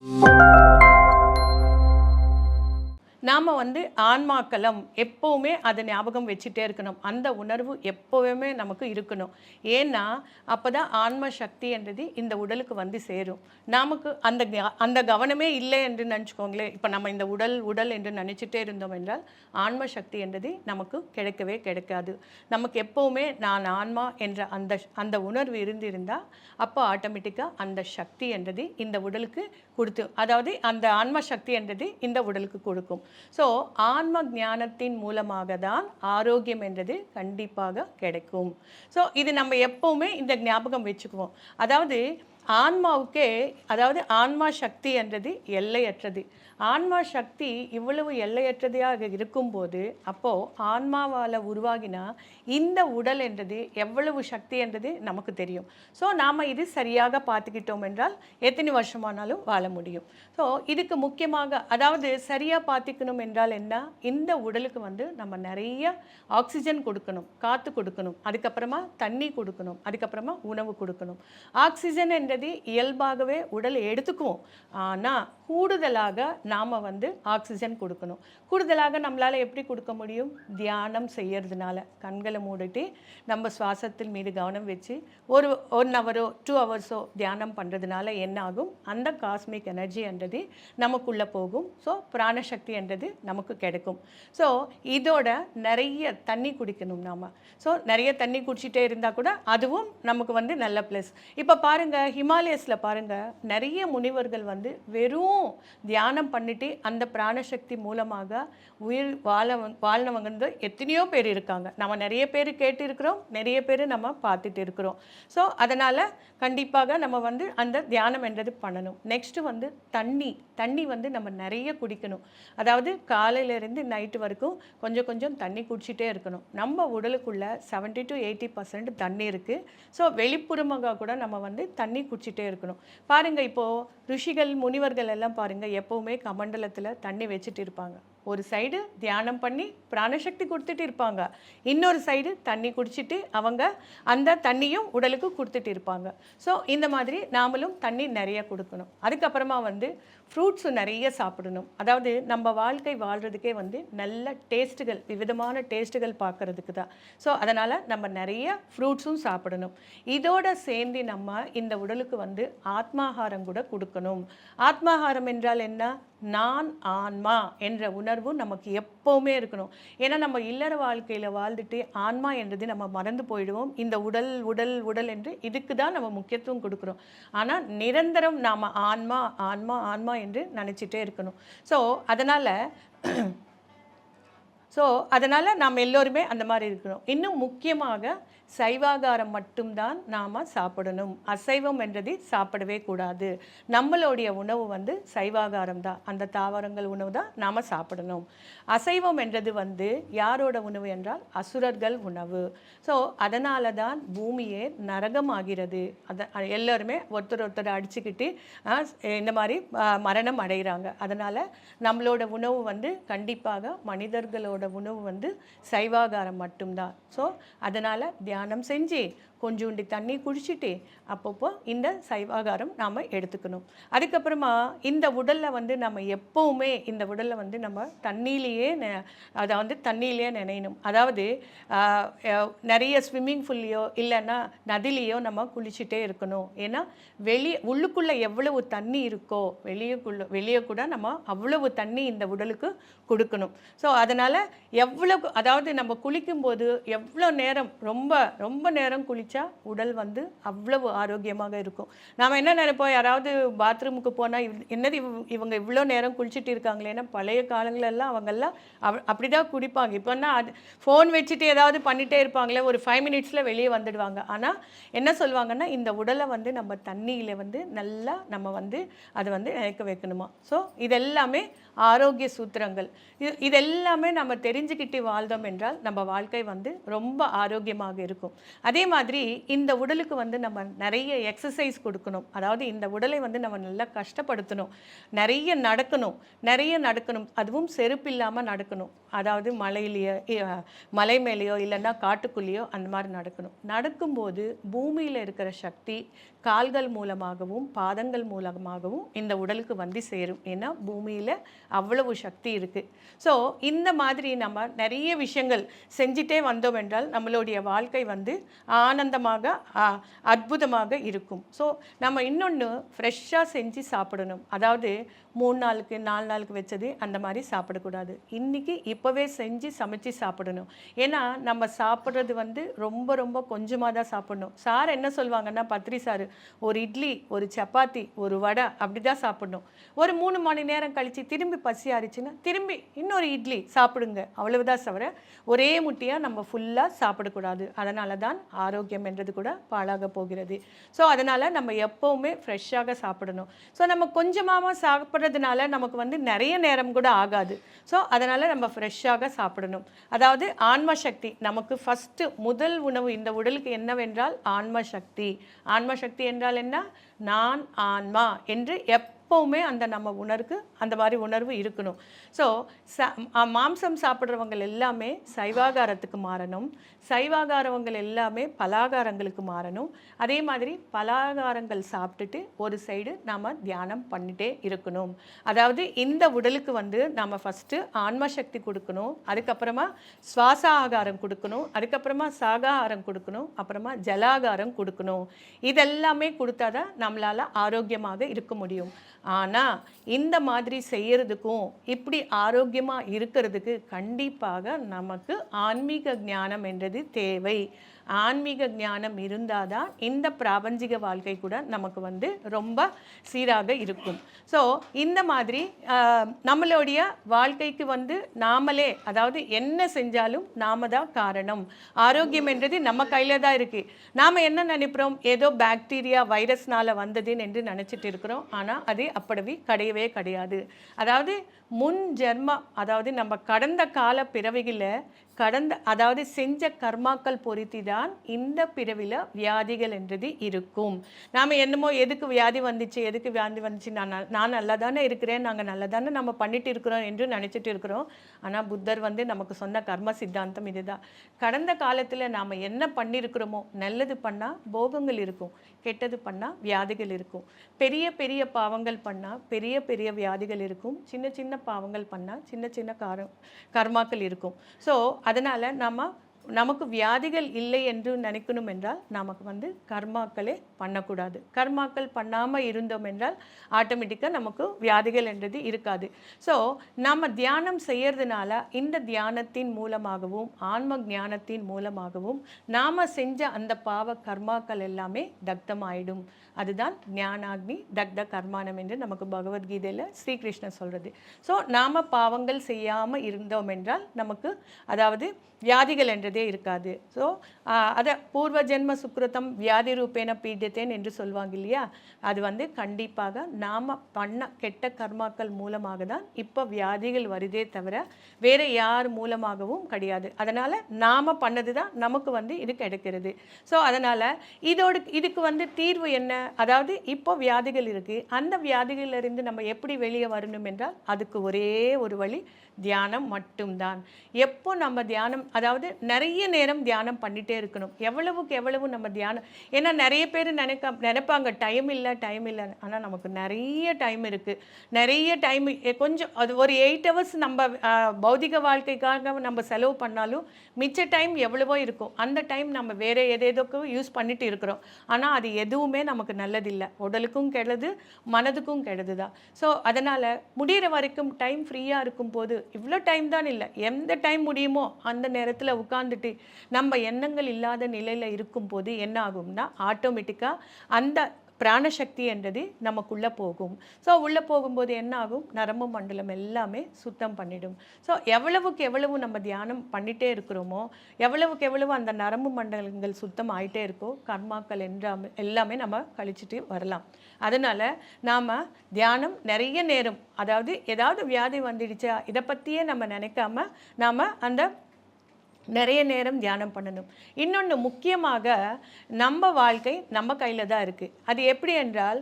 Música நாம் வந்து ஆன்மாக்களம் எப்போவுமே அதை ஞாபகம் வச்சுட்டே இருக்கணும். அந்த உணர்வு எப்போவுமே நமக்கு இருக்கணும். ஏன்னா அப்போ தான் ஆன்ம சக்தி என்றது இந்த உடலுக்கு வந்து சேரும். நமக்கு அந்த அந்த கவனமே இல்லை என்று நினச்சிக்கோங்களேன். இப்போ நம்ம இந்த உடல் உடல் என்று நினச்சிட்டே இருந்தோம் என்றால் ஆன்ம சக்தி என்றது நமக்கு கிடைக்கவே கிடைக்காது. நமக்கு எப்போவுமே நான் ஆன்மா என்ற அந்த அந்த உணர்வு இருந்திருந்தால் அப்போ ஆட்டோமேட்டிக்காக அந்த சக்தி என்றது இந்த உடலுக்கு கொடுத்து அதாவது அந்த ஆன்ம சக்தி என்றது இந்த உடலுக்கு கொடுக்கும். ஸோ ஆன்ம ஞானத்தின் மூலமாக தான் ஆரோக்கியம் என்றது கண்டிப்பாக கிடைக்கும். ஸோ இது நம்ம எப்போவுமே இந்த ஞாபகம் வச்சுக்குவோம். அதாவது ஆன்மாவுக்கே அதாவது ஆன்மா சக்தி என்றது எல்லையற்றது. ஆன்மா சக்தி இவ்வளவு எல்லையற்றதையாக இருக்கும்போது அப்போது ஆன்மாவால் உருவாகினா இந்த உடல் என்றது எவ்வளவு சக்தி என்றது நமக்கு தெரியும். ஸோ நாம் இது சரியாக பார்த்துக்கிட்டோம் என்றால் எத்தனை வருஷமானாலும் வாழ முடியும். ஸோ இதுக்கு முக்கியமாக அதாவது சரியாக பார்த்துக்கணும் என்றால் என்ன? இந்த உடலுக்கு வந்து நம்ம நிறைய ஆக்சிஜன் கொடுக்கணும் காற்று கொடுக்கணும் அதுக்கப்புறமா தண்ணி கொடுக்கணும் அதுக்கப்புறமா உணவு கொடுக்கணும். ஆக்சிஜன் என்றது இயல்பாகவே உடல் எடுத்துக்குவோம். ஆனால் கூடுதலாக நாம் வந்து ஆக்சிஜன் கொடுக்கணும். கூடுதலாக நம்மளால் எப்படி கொடுக்க முடியும்? தியானம் செய்யறதுனால. கண்களை மூடிட்டு நம்ம சுவாசத்தின் மீது கவனம் வச்சு ஒரு ஒன் ஹவரோ டூ ஹவர்ஸோ தியானம் பண்ணுறதுனால என்ன ஆகும்? அந்த காஸ்மிக் எனர்ஜி என்றது நமக்குள்ளே போகும். ஸோ பிராணசக்தி என்றது நமக்கு கிடைக்கும். ஸோ இதோட நிறைய தண்ணி குடிக்கணும் நாம். ஸோ நிறைய தண்ணி குடிச்சிட்டே இருந்தால் கூட அதுவும் நமக்கு வந்து நல்ல ப்ளஸ் இப்போ பாருங்கள் ஹிமாலயஸில் பாருங்கள் நிறைய முனிவர்கள் வந்து வெறும் தியானம் பண்ணிட்டு அந்த பிராணசக்தி மூலமாக உயிர் வாழ வாழ்னவங்க வந்து எத்தனையோ பேர் இருக்காங்க. நம்ம நிறைய பேர் கேட்டு இருக்கிறோம் நிறைய பேர் நம்ம பார்த்துட்டு இருக்கிறோம். ஸோ அதனால் கண்டிப்பாக நம்ம வந்து அந்த தியானம் என்றது பண்ணணும். நெக்ஸ்ட்டு வந்து தண்ணி தண்ணி வந்து நம்ம நிறைய குடிக்கணும். அதாவது காலையிலேருந்து நைட்டு வரைக்கும் கொஞ்சம் கொஞ்சம் தண்ணி குடிச்சிட்டே இருக்கணும். நம்ம உடலுக்குள்ள 70 டு எயிட்டி பர்சன்ட் தண்ணி இருக்குது ஸோ வெளிப்புறமாக கூட நம்ம வந்து தண்ணி குடிச்சிட்டே இருக்கணும். பாருங்கள் இப்போது ருஷிகள் முனிவர்கள் எல்லாம் பாருங்கள் எப்போவுமே கமண்டலத்தில் தண்ணி வச்சுட்டு இருப்பாங்க. ஒரு சைடு தியானம் பண்ணி பிராணசக்தி கொடுத்துட்டு இருப்பாங்க. இன்னொரு சைடு தண்ணி குடிச்சிட்டு அவங்க அந்த தண்ணியும் உடலுக்கு கொடுத்துட்டு இருப்பாங்க. ஸோ இந்த மாதிரி நாமளும் தண்ணி நிறைய கொடுக்கணும். அதுக்கப்புறமா வந்து ஃப்ரூட்ஸு நிறைய சாப்பிடணும். அதாவது நம்ம வாழ்க்கை வாழ்கிறதுக்கே வந்து நல்ல டேஸ்ட்டுகள் விவிதமான டேஸ்ட்டுகள் பார்க்கறதுக்கு தான். ஸோ அதனால் நம்ம நிறைய ஃப்ரூட்ஸும் சாப்பிடணும். இதோட சேர்ந்து நம்ம இந்த உடலுக்கு வந்து ஆத்மாகாரம் கூட கொடுக்கணும். ஆத்மாகாரம் என்றால் என்ன? நான் ஆன்மா என்ற உணர்வு நமக்கு எப்போவுமே இருக்கணும். ஏன்னா நம்ம இல்லற வாழ்க்கையில் வாழ்ந்துட்டு ஆன்மா என்றது நம்ம மறந்து போயிடுவோம். இந்த உடல் உடல் உடல் என்று இதுக்கு தான் நம்ம முக்கியத்துவம் கொடுக்குறோம். ஆனால் நிரந்தரம் நாம் ஆன்மா ஆன்மா ஆன்மா என்று நினச்சிட்டே இருக்கணும். ஸோ அதனால் ஸோ அதனால் நாம் எல்லோருமே அந்த மாதிரி இருக்கணும். இன்னும் முக்கியமாக சைவாகாரம் மட்டும்தான் நாம் சாப்பிடணும். அசைவம் என்றது சாப்பிடவே கூடாது. நம்மளுடைய உணவு வந்து சைவாகாரம் தான். அந்த தாவரங்கள் உணவு தான் நாம் சாப்பிடணும். அசைவம் என்றது வந்து யாரோட உணவு என்றால் அசுரர்கள் உணவு. ஸோ அதனால தான் பூமியே நரகமாகிறது. அதை எல்லோருமே ஒருத்தர் ஒருத்தர் அடிச்சுக்கிட்டு இந்த மாதிரி மரணம் அடைகிறாங்க. அதனால் நம்மளோட உணவு வந்து கண்டிப்பாக மனிதர்களோட உணவு வந்து சைவாகாரம் மட்டும்தான். ஸோ அதனால் தியானம் செஞ்சு கொஞ்சோண்டு தண்ணி குடிச்சிட்டு அப்பப்போ இந்த சைவாகாரம் நாம் எடுத்துக்கணும். அதுக்கப்புறமா இந்த உடலில் வந்து நம்ம எப்போவுமே இந்த உடலில் வந்து நம்ம தண்ணியிலேயே நெ- அதை வந்து தண்ணியிலேயே நினையணும். அதாவது நிறைய ஸ்விம்மிங் ஃபுல்லையோ இல்லைன்னா நதிலேயோ நம்ம குளிச்சுட்டே இருக்கணும். ஏன்னா வெளி உள்ளுக்குள்ளே எவ்வளவு தண்ணி இருக்கோ வெளியேக்குள்ள வெளியே கூட நம்ம அவ்வளவு தண்ணி இந்த உடலுக்கு கொடுக்கணும். ஸோ அதனால் எவ்வளவு அதாவது நம்ம குளிக்கும்போது எவ்வளோ நேரம் ரொம்ப ரொம்ப நேரம் குளிச்சா உடல் வந்து அவ்வளவு ஆரோக்கியமாக இருக்கும். நாம் என்ன நினைப்போம்? யாராவது பாத்ரூமுக்கு போனால் என்னது இவ் இவங்க இவ்வளோ நேரம் குளிச்சுட்டு இருக்காங்களே ஏன்னா பழைய காலங்களெல்லாம் அவங்கெல்லாம் அவ அப்படி தான் குடிப்பாங்க இப்போன்னா அது ஃபோன் வச்சுட்டு ஏதாவது பண்ணிகிட்டே இருப்பாங்களே ஒரு ஃபைவ் மினிட்ஸில் வெளியே வந்துடுவாங்க. ஆனால் என்ன சொல்லுவாங்கன்னா இந்த உடலை வந்து நம்ம தண்ணியில் வந்து நல்லா நம்ம வந்து அதை வந்து நினைக்க வைக்கணுமா? ஸோ இதெல்லாமே ஆரோக்கிய சூத்திரங்கள். இது இதெல்லாமே நம்ம தெரிஞ்சுக்கிட்டு வாழ்ந்தோம் என்றால் நம்ம வாழ்க்கை வந்து ரொம்ப ஆரோக்கியமாக இருக்கும். இருக்கும். அதே மாதிரி இந்த உடலுக்கு வந்து நம்ம நிறைய எக்ஸசைஸ் கொடுக்கணும். அதாவது இந்த உடலை வந்து நம்ம நல்லா கஷ்டப்படுத்தணும். நிறைய நடக்கணும். நிறைய நடக்கணும். அதுவும் செருப்பு இல்லாமல் நடக்கணும். அதாவது மலையிலேயோ மலை மேலேயோ இல்லைன்னா காட்டுக்குள்ளேயோ அந்த மாதிரி நடக்கணும். நடக்கும்போது பூமியில் இருக்கிற சக்தி கால்கள் மூலமாகவும் பாதங்கள் மூலமாகவும் இந்த உடலுக்கு வந்து சேரும். ஏன்னா பூமியில் அவ்வளவு சக்தி இருக்குது ஸோ இந்த மாதிரி நம்ம நிறைய விஷயங்கள் செஞ்சிட்டே வந்தோம் என்றால் நம்மளுடைய வாழ்க்கை வந்து ஆனந்தமாக அற்புதமாக இருக்கும். ஸோ நம்ம இன்னொன்று ஃப்ரெஷ்ஷாக செஞ்சு சாப்பிடணும். அதாவது மூணு நாளுக்கு நாலு நாளுக்கு வச்சது அந்த மாதிரி சாப்பிடக்கூடாது. இன்றைக்கி இப்போவே செஞ்சு சமைச்சு சாப்பிடணும். ஏன்னா நம்ம சாப்பிட்றது வந்து ரொம்ப ரொம்ப கொஞ்சமாக தான் சாப்பிடணும். சார் என்ன சொல்லுவாங்கன்னா பத்ரி சார் ஒரு இட்லி ஒரு சப்பாத்தி ஒரு வடை அப்படி தான் சாப்பிடணும். ஒரு மூணு மணி நேரம் கழித்து திரும்பி பசி ஆறிச்சுன்னா திரும்பி இன்னொரு இட்லி சாப்பிடுங்க. அவ்வளவுதான் தவிர ஒரே முட்டியாக நம்ம ஃபுல்லாக சாப்பிடக்கூடாது. அதை அதனால தான் ஆரோக்கியம் என்றது கூட பாழாக போகிறது. ஸோ அதனால் நம்ம எப்போவுமே ஃப்ரெஷ்ஷாக சாப்பிடணும். ஸோ நம்ம கொஞ்சமாக சாப்பிட்றதுனால நமக்கு வந்து நிறைய நேரம் கூட ஆகாது. ஸோ அதனால் நம்ம ஃப்ரெஷ்ஷாக சாப்பிடணும். அதாவது ஆன்ம சக்தி நமக்கு ஃபஸ்ட்டு முதல் உணவு இந்த உடலுக்கு என்னவென்றால் ஆன்ம சக்தி. ஆன்ம சக்தி என்றால் என்ன? நான் ஆன்மா என்று எப்போவுமே அந்த நம்ம உணர்வுக்கு அந்த மாதிரி உணர்வு இருக்கணும். ஸோ ச மாம்சம் சாப்பிட்றவங்க எல்லாமே சைவாகாரத்துக்கு மாறணும். சைவாகாரவங்கள் எல்லாமே பலாகாரங்களுக்கு மாறணும். அதே மாதிரி பலாகாரங்கள் சாப்பிட்டுட்டு ஒரு சைடு நாம் தியானம் பண்ணிட்டே இருக்கணும். அதாவது இந்த உடலுக்கு வந்து நாம் ஃபஸ்ட்டு ஆன்ம சக்தி கொடுக்கணும். அதுக்கப்புறமா சுவாச ஆகாரம் கொடுக்கணும். அதுக்கப்புறமா சாகாகாரம் கொடுக்கணும். அப்புறமா ஜலாகாரம் கொடுக்கணும். இதெல்லாமே கொடுத்தாதான் நம்மளால் ஆரோக்கியமாக இருக்க முடியும். ஆனால் இந்த மாதிரி செய்கிறதுக்கும் இப்படி ஆரோக்கியமாக இருக்கிறதுக்கு கண்டிப்பாக நமக்கு ஆன்மீக ஞானம் என்றது தேவை. ஆன்மீக ஞானம் இருந்தால் தான் இந்த பிராபஞ்சிக வாழ்க்கை கூட நமக்கு வந்து ரொம்ப சீராக இருக்கும். ஸோ இந்த மாதிரி நம்மளுடைய வாழ்க்கைக்கு வந்து நாமளே அதாவது என்ன செஞ்சாலும் நாம தான் காரணம். ஆரோக்கியம் என்றது நம்ம கையில் தான் இருக்குது நாம் என்ன நினைக்கிறோம் ஏதோ பாக்டீரியா வைரஸ்னால் வந்ததுன்னு என்று நினச்சிட்டு இருக்கிறோம். ஆனால் அது அப்படி கிடையவே கிடையாது. அதாவது முன் ஜென்மம் அதாவது நம்ம கடந்த கால பிறவிகளில் கடந்த அதாவது செஞ்ச கர்மாக்கள் பொருத்தி தான் இந்த பிறவில வியாதிகள் என்றது இருக்கும். நாம் என்னமோ எதுக்கு வியாதி வந்துச்சு எதுக்கு வியாதி வந்துச்சு நான் நான் நல்லா தானே இருக்கிறேன் நாங்கள் நல்லா தானே நம்ம பண்ணிட்டு இருக்கிறோம் என்று நினச்சிட்டு இருக்கிறோம். ஆனால் புத்தர் வந்து நமக்கு சொன்ன கர்ம சித்தாந்தம் இதுதான். கடந்த காலத்தில் நாம் என்ன பண்ணியிருக்கிறோமோ நல்லது பண்ணால் போகங்கள் இருக்கும் கெட்டது பண்ணால் வியாதிகள் இருக்கும். பெரிய பெரிய பாவங்கள் பண்ணால் பெரிய பெரிய வியாதிகள் இருக்கும். சின்ன சின்ன பாவங்கள் பண்ணால் சின்ன சின்ன காரம் கர்மாக்கள் இருக்கும். ஸோ அதனால் நம்ம நமக்கு வியாதிகள் இல்லை என்று நினைக்கணும் என்றால் நமக்கு வந்து கர்மாக்களே பண்ணக்கூடாது. கர்மாக்கள் பண்ணாமல் இருந்தோம் என்றால் ஆட்டோமேட்டிக்காக நமக்கு வியாதிகள் என்றது இருக்காது. ஸோ நம்ம தியானம் செய்கிறதுனால இந்த தியானத்தின் மூலமாகவும் ஆன்ம ஞானத்தின் மூலமாகவும் நாம் செஞ்ச அந்த பாவ கர்மாக்கள் எல்லாமே தக்தமாயிடும். அதுதான் ஞானாக்னி தக்த கர்மானம் என்று நமக்கு பகவத்கீதையில் ஸ்ரீகிருஷ்ணன் சொல்கிறது ஸோ நாம் பாவங்கள் செய்யாமல் இருந்தோம் என்றால் நமக்கு அதாவது வியாதிகள் என்றது இருக்காது. ஸோ அதை பூர்வ ஜென்ம சுக்ரதம் வியாதி ரூபேன பீடித்தேன் என்று சொல்லுவாங்க இல்லையா? அது வந்து கண்டிப்பாக நாம் பண்ண கெட்ட கர்மாக்கள் மூலமாக தான் இப்போ வியாதிகள் வருதே தவிர வேறு யார் மூலமாகவும் கிடையாது. அதனால் நாம் பண்ணது தான் நமக்கு வந்து இது கிடைக்கிறது. ஸோ அதனால் இதோடு இதுக்கு வந்து தீர்வு என்ன? அதாவது இப்போ வியாதிகள் இருக்குது அந்த வியாதிகளிலிருந்து நம்ம எப்படி வெளியே வரணும் என்றால் அதுக்கு ஒரே ஒரு வழி தியானம் மட்டும்தான். எப்போ நம்ம தியானம் அதாவது நிறைய நிறைய நேரம் தியானம் பண்ணிட்டே இருக்கணும். எவ்வளவுக்கு எவ்வளவு நம்ம தியானம் ஏன்னா நிறைய பேர் நினைக்க நினைப்பாங்க டைம் இல்லை டைம் இல்லை. ஆனால் நமக்கு நிறைய டைம் இருக்குது நிறைய டைம் கொஞ்சம் அது ஒரு எயிட் ஹவர்ஸ் நம்ம பௌதிக வாழ்க்கைக்காக நம்ம செலவு பண்ணாலும் மிச்ச டைம் எவ்வளவோ இருக்கும். அந்த டைம் நம்ம வேற எதேதோக்கு யூஸ் பண்ணிட்டு இருக்கிறோம். ஆனால் அது எதுவுமே நமக்கு நல்லதில்லை. உடலுக்கும் கெடுது மனதுக்கும் கெடுது தான். ஸோ அதனால் முடிகிற வரைக்கும் டைம் ஃப்ரீயாக இருக்கும் போது இவ்வளோ டைம் தான் இல்லை. எந்த டைம் முடியுமோ அந்த நேரத்தில் உட்காந்து உட்காந்துட்டு நம்ம எண்ணங்கள் இல்லாத நிலையில் இருக்கும்போது என்ன ஆகும்னா ஆட்டோமேட்டிக்காக அந்த பிராணசக்தி என்றது நமக்குள்ளே போகும். ஸோ உள்ளே போகும்போது என்ன ஆகும்? நரம்பு மண்டலம் எல்லாமே சுத்தம் பண்ணிடும். ஸோ எவ்வளவுக்கு எவ்வளவு நம்ம தியானம் பண்ணிகிட்டே இருக்கிறோமோ எவ்வளவுக்கு எவ்வளவு அந்த நரம்பு மண்டலங்கள் சுத்தம் ஆகிட்டே இருக்கோ கர்மாக்கள் என்றாம எல்லாமே நம்ம கழிச்சிட்டு வரலாம். அதனால் நாம் தியானம் நிறைய நேரம் அதாவது ஏதாவது வியாதி வந்துடுச்சா இதை பற்றியே நம்ம நினைக்காம நாம் அந்த நிறைய நேரம் தியானம் பண்ணணும். இன்னொன்று முக்கியமாக நம்ம வாழ்க்கை நம்ம கையில் தான் இருக்குது அது எப்படி என்றால்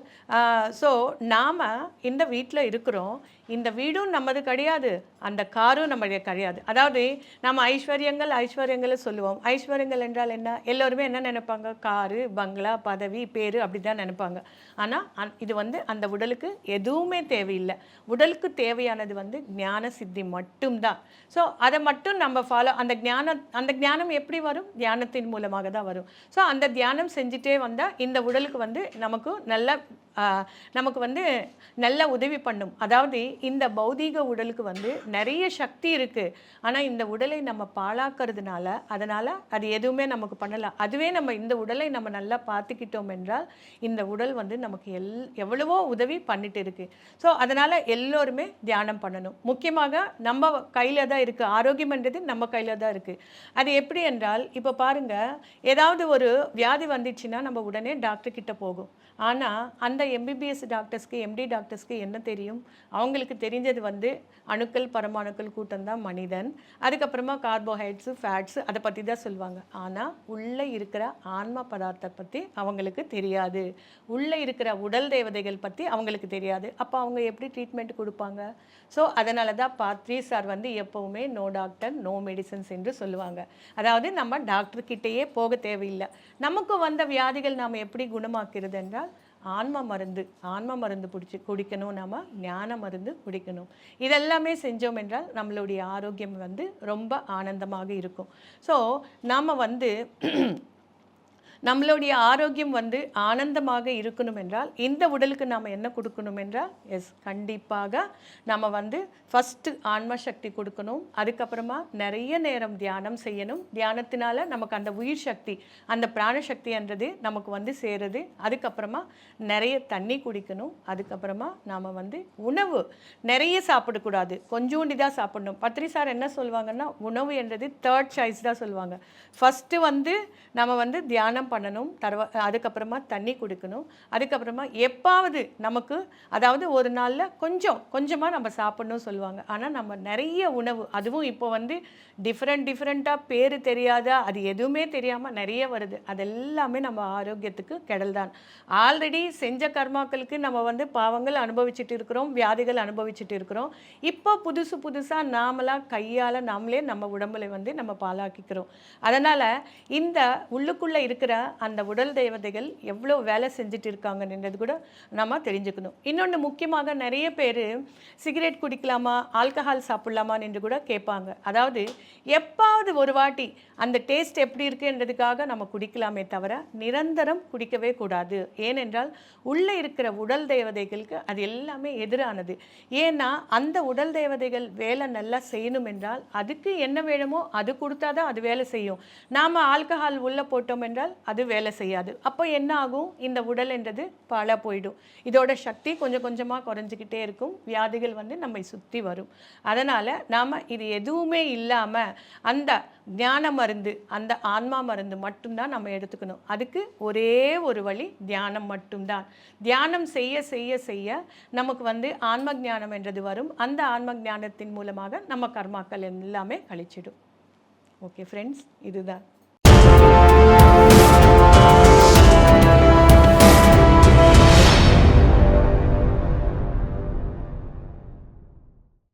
ஸோ நாம் இந்த வீட்டில் இருக்கிறோம். இந்த வீடும் நம்மது கிடையாது அந்த காரும் நம்முடைய கிடையாது. அதாவது நம்ம ஐஸ்வர்யங்கள் ஐஸ்வர்யங்களை சொல்லுவோம். ஐஸ்வர்யங்கள் என்றால் என்ன? எல்லோருமே என்ன நினைப்பாங்க? காரு பங்களா பதவி பேர் அப்படி தான் நினைப்பாங்க ஆனால் இது வந்து அந்த உடலுக்கு எதுவுமே தேவையில்லை. உடலுக்கு தேவையானது வந்து ஞான சித்தி மட்டும்தான். ஸோ அதை மட்டும் நம்ம ஃபாலோ அந்த ஞானம் அந்த ஞானம் எப்படி வரும்? தியானத்தின் மூலமாக தான் வரும். ஸோ அந்த தியானம் செஞ்சுட்டே வந்தால் இந்த உடலுக்கு வந்து நமக்கு நல்ல நமக்கு வந்து நல்ல உதவி பண்ணும். அதாவது இந்த பௌதீக உடலுக்கு வந்து நிறைய சக்தி இருக்குது ஆனால் இந்த உடலை நம்ம பாழாக்கிறதுனால அதனால் அது எதுவுமே நமக்கு பண்ணலாம் அதுவே நம்ம இந்த உடலை நம்ம நல்லா பார்த்துக்கிட்டோம் என்றால் இந்த உடல் வந்து நமக்கு எல் எவ்வளவோ உதவி பண்ணிட்டு இருக்குது ஸோ அதனால் எல்லோருமே தியானம் பண்ணணும். முக்கியமாக நம்ம கையில் தான் இருக்குது ஆரோக்கியம்ன்றது நம்ம கையில் தான் இருக்குது அது எப்படி என்றால் இப்போ பாருங்கள் ஏதாவது ஒரு வியாதி வந்துச்சுன்னா நம்ம உடனே டாக்டர் கிட்ட போகும். ஆனால் அந்த எம்பிபிஎஸ் டாக்டர்ஸ்க்கு எம்டி டாக்டர்ஸ்க்கு என்ன தெரியும்? அவங்களுக்கு தெரிஞ்சது வந்து அணுக்கள் பரமாணுக்கள் கூட்டம் தான் மனிதன். அதுக்கப்புறமா கார்போஹைட்ஸு ஃபேட்ஸு அதை பற்றி தான் சொல்லுவாங்க. ஆனால் உள்ளே இருக்கிற ஆன்ம பதார்த்தத்தை பற்றி அவங்களுக்கு தெரியாது. உள்ளே இருக்கிற உடல் தேவதைகள் பற்றி அவங்களுக்கு தெரியாது. அப்போ அவங்க எப்படி ட்ரீட்மெண்ட் கொடுப்பாங்க? ஸோ அதனால தான் பாத்ரி சார் வந்து எப்போவுமே நோ டாக்டர் நோ மெடிசன்ஸ் என்று சொல்லுவாங்க. அதாவது நம்ம டாக்டர் கிட்டேயே போக தேவையில்லை. நமக்கு வந்த வியாதிகள் நாம் எப்படி குணமாக்கிறது என்றால் ஆன்ம மருந்து ஆன்ம மருந்து பிடிச்சி குடிக்கணும். நம்ம ஞான மருந்து குடிக்கணும். இதெல்லாமே செஞ்சோம் என்றால் நம்மளுடைய ஆரோக்கியம் வந்து ரொம்ப ஆனந்தமாக இருக்கும். ஸோ நாம் வந்து நம்மளுடைய ஆரோக்கியம் வந்து ஆனந்தமாக இருக்கணும் என்றால் இந்த உடலுக்கு நாம் என்ன கொடுக்கணும் என்றால் எஸ் கண்டிப்பாக நம்ம வந்து ஃபஸ்ட்டு ஆன்ம சக்தி கொடுக்கணும். அதுக்கப்புறமா நிறைய நேரம் தியானம் செய்யணும். தியானத்தினால நமக்கு அந்த உயிர் சக்தி அந்த பிராணசக்தின்றது நமக்கு வந்து சேருது. அதுக்கப்புறமா நிறைய தண்ணி குடிக்கணும். அதுக்கப்புறமா நாம் வந்து உணவு நிறைய சாப்பிடக்கூடாது. கொஞ்சோண்டி தான் சாப்பிடணும். பத்ரி சார் என்ன சொல்லுவாங்கன்னா உணவு என்றது தேர்ட் சாய்ஸ் தான் சொல்லுவாங்க. ஃபஸ்ட்டு வந்து நம்ம வந்து தியானம் பண்ணணும் தரவ அதுக்கப்புறமா தண்ணி கொடுக்கணும். அதுக்கப்புறமா எப்பாவது நமக்கு அதாவது ஒரு நாளில் கொஞ்சம் கொஞ்சமாக நம்ம சாப்பிடணும் சொல்லுவாங்க. ஆனால் நம்ம நிறைய உணவு அதுவும் இப்போ வந்து டிஃப்ரெண்ட் டிஃப்ரெண்ட்டாக பேர் தெரியாதா அது எதுவுமே தெரியாமல் நிறைய வருது. அதெல்லாமே நம்ம ஆரோக்கியத்துக்கு கெடல் தான் ஆல்ரெடி செஞ்ச கர்மாக்களுக்கு நம்ம வந்து பாவங்கள் அனுபவிச்சுட்டு இருக்கிறோம் வியாதிகள் அனுபவிச்சுட்டு இருக்கிறோம். இப்போ புதுசு புதுசாக நாமளாக கையால் நாமளே நம்ம உடம்புல வந்து நம்ம பாலாக்கிக்கிறோம் அதனால் இந்த உள்ளுக்குள்ளே இருக்கிற அந்த உடல் தேவதைகள் எவ்வளோ வேலை செஞ்சுட்டு இருக்காங்கன்றது கூட நம்ம தெரிஞ்சுக்கணும். இன்னொன்று முக்கியமாக நிறைய பேர் சிகரெட் குடிக்கலாமா ஆல்கஹால் சாப்பிட்லாமா என்று கூட கேட்பாங்க. அதாவது எப்பாவது ஒரு வாட்டி அந்த டேஸ்ட் எப்படி இருக்குன்றதுக்காக நம்ம குடிக்கலாமே தவிர நிரந்தரம் குடிக்கவே கூடாது. ஏனென்றால் உள்ளே இருக்கிற உடல் தேவதைகளுக்கு அது எல்லாமே எதிரானது. ஏன்னா அந்த உடல் தேவதைகள் வேலை நல்லா செய்யணும் என்றால் அதுக்கு என்ன வேணுமோ அது கொடுத்தா தான் அது வேலை செய்யும். நாம் ஆல்கஹால் உள்ளே போட்டோம் என்றால் அது வேலை செய்யாது. அப்போ என்ன ஆகும்? இந்த உடல் என்றது பல போயிடும். இதோட சக்தி கொஞ்சம் கொஞ்சமாக குறைஞ்சிக்கிட்டே இருக்கும். வியாதிகள் வந்து நம்மை சுற்றி வரும். அதனால் நாம் இது எதுவுமே இல்லாமல் அந்த ஞான மருந்து அந்த ஆன்மா மருந்து மட்டும்தான் நம்ம எடுத்துக்கணும். அதுக்கு ஒரே ஒரு வழி தியானம் மட்டும்தான். தியானம் செய்ய செய்ய செய்ய நமக்கு வந்து ஆன்ம ஞானம் என்றது வரும். அந்த ஆன்ம ஞானத்தின் மூலமாக நம்ம கர்மாக்கள் எல்லாமே கழிச்சிடும். ஓகே ஃப்ரெண்ட்ஸ் இதுதான். Thank you.